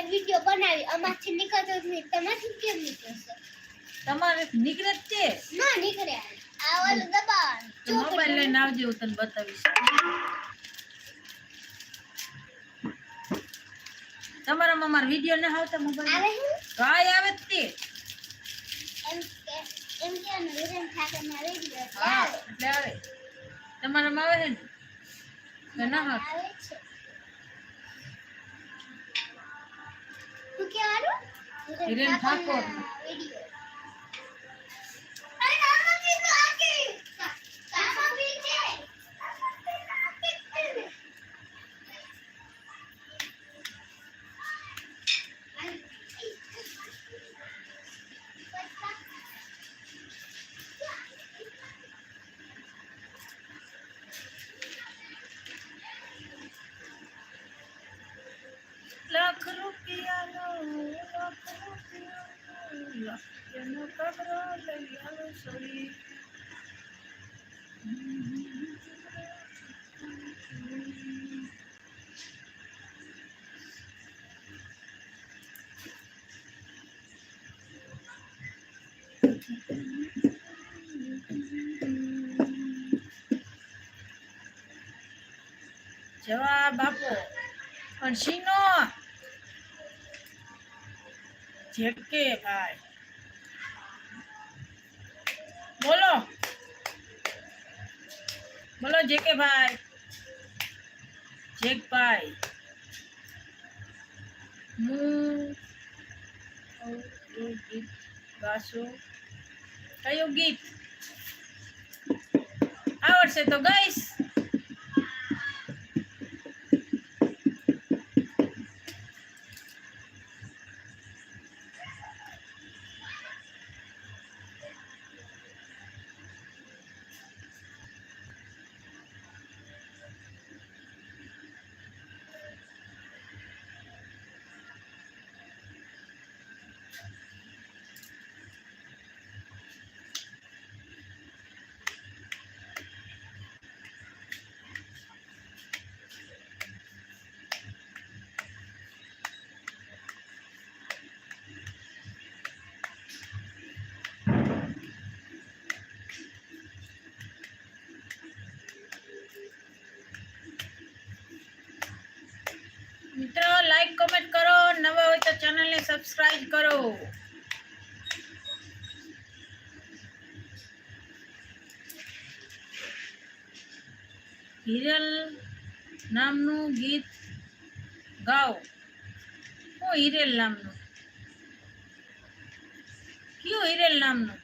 અમે વિડિયો બનાવી અમારથી નીકળતો જ નહીં તમારથી કેમ નીકળશે? તમારે નીકળે જ છે. ના નીકળે આ ઓલું દબાણ તો મોબાઈલ લઈને આવજે હું તને બતાવીશ. તમારામાં મારા વીડિયો ના આવતા મોબાઈલ આવે હું? તો આ આવે જ તે. એમ કે એમ કે આનું વિરન ઠાકર ના વિડિયો હા એટલે આવે. તમારામાં આવે છે ને? કે ના આવે આવે છે. You didn't talk for. Lakh રૂપિયાનો લાખ રૂપિયાનો લાખનો લાખ લઈ આવો સોરી. જવાબ આપો. પણ શીનો જેકે ભાઈ. બોલો. બોલો જેકે ભાઈ. જેકભાઈ હું ગીત ગાશો કયું ગીત? આવડશે તો ગાઈશ. લાઈક કમેન્ટ કરો નવા હોય તો ચેનલને સબસ્ક્રાઇબ કરો હિરલ નામનું ગીત ગાઓ હું હિરેલ નામનું કયું હિરેલ નામનું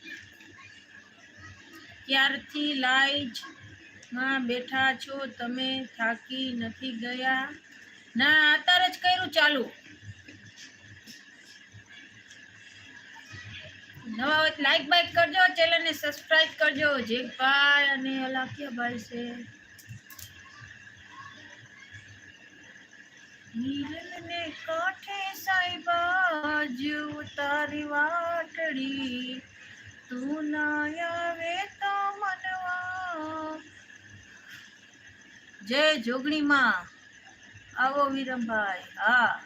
ક્યારથી લાઈજ માં બેઠા છો તમે થાકી નથી ગયા ના, અત્યારે જ કર્યું ચાલુ. નવા હોય લાઈક બાઈક કરજો ચેનલને સબસ્ક્રાઇબ કરજો. જેકભાઈ અને અલાખિયાભાઈ છે. હિરલને કાંઠે સાહેબા જીવ તારી વાટડી. તું ના આવે તો મનવા. જય જોગણીમાં. આવો વિરમભાઈ, હા.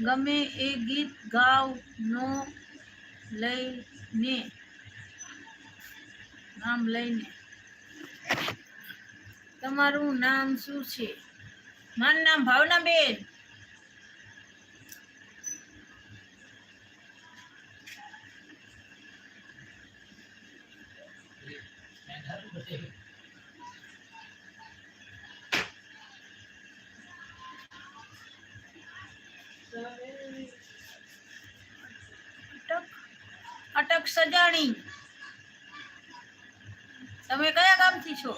ગમે એ ગીત ગાવ નો લઈને નામ લઈને. તમારું નામ શું છે? મારું નામ ભાવનાબેન. અટક અટક સજાણી. તમે કયા ગામથી છો?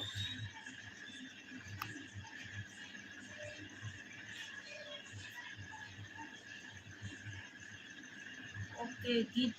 ઓકે ગીત